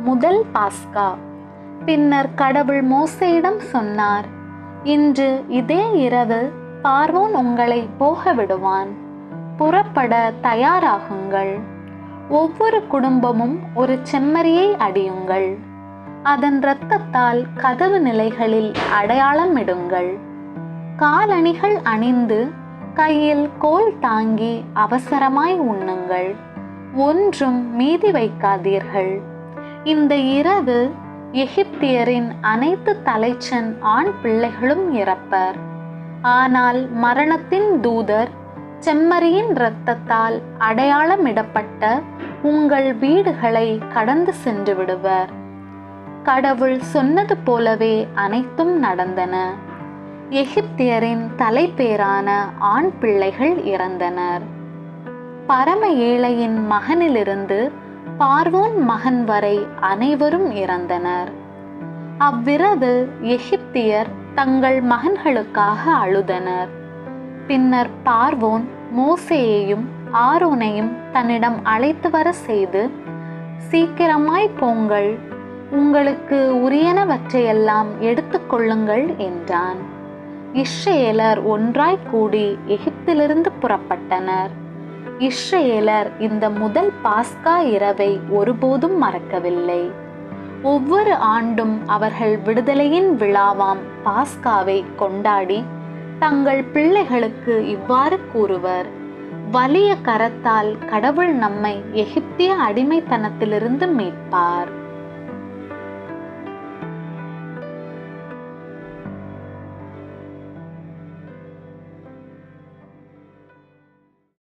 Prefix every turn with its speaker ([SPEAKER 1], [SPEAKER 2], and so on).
[SPEAKER 1] முதல் பாஸ்கா. பின்னர் கடவுள் மோசையிடம் சொன்னார் இன்று இதே இரவு பார்வோன் உங்களை போக விடுவான் புறப்பட தயாராகுங்கள். ஒவ்வொரு குடும்பமும் ஒரு செம்மறியை அடியுங்கள். அதன் இரத்தத்தால் கதவு நிலைகளில் அடையாளம் இடுங்கள் காலணிகள் அணிந்து கையில் கோல் தாங்கி அவசரமாய் உண்ணுங்கள். ஒன்றும் மீதி வைக்காதீர்கள். இந்த இரவு எகிப்தியரின் அனைத்து தலைச்சன் ஆண் பிள்ளைகளும் இறப்பர். ஆனால் மரணத்தின் தூதர் செம்மறியின் இரத்தத்தால் அடையாளமிடப்பட்ட உங்கள் வீடுகளை கடந்து சென்று விடுவர். கடவுள் சொன்னது போலவே அனைத்தும் நடந்தன. எகிப்தியரின் தலைப்பேரான ஆண் பிள்ளைகள் இறந்தனர். பரம ஏழையின் மகனிலிருந்து பார்வோன் மகன் வரை அனைவரும் இறந்தனர். அவ்விரவு எகிப்தியர் தங்கள் மகன்களுக்காக அழுதனர். பின்னர் பார்வோன் மோசேயையும் ஆரோனையும் தன்னிடம் அழைத்து வர செய்து சீக்கிரமாய் போங்கள் உங்களுக்கு உரியனவற்றையெல்லாம் எடுத்துக்கொள்ளுங்கள் என்றான். இஸ்ரேலர் ஒன்றாய் கூடி எகிப்திலிருந்து புறப்பட்டனர். இஸ்ரேலர் இந்த முதல் பாஸ்கா இரவை ஒருபோதும் மறக்கவில்லை. ஒவ்வொரு ஆண்டும் அவர்கள் விடுதலையின் விழாவாம் பாஸ்காவை கொண்டாடி தங்கள் பிள்ளைகளுக்கு இவ்வாறு கூறுவர் வலிய கரத்தால் கடவுள் நம்மை எகிப்திய அடிமைத்தனத்திலிருந்து மீட்பார்.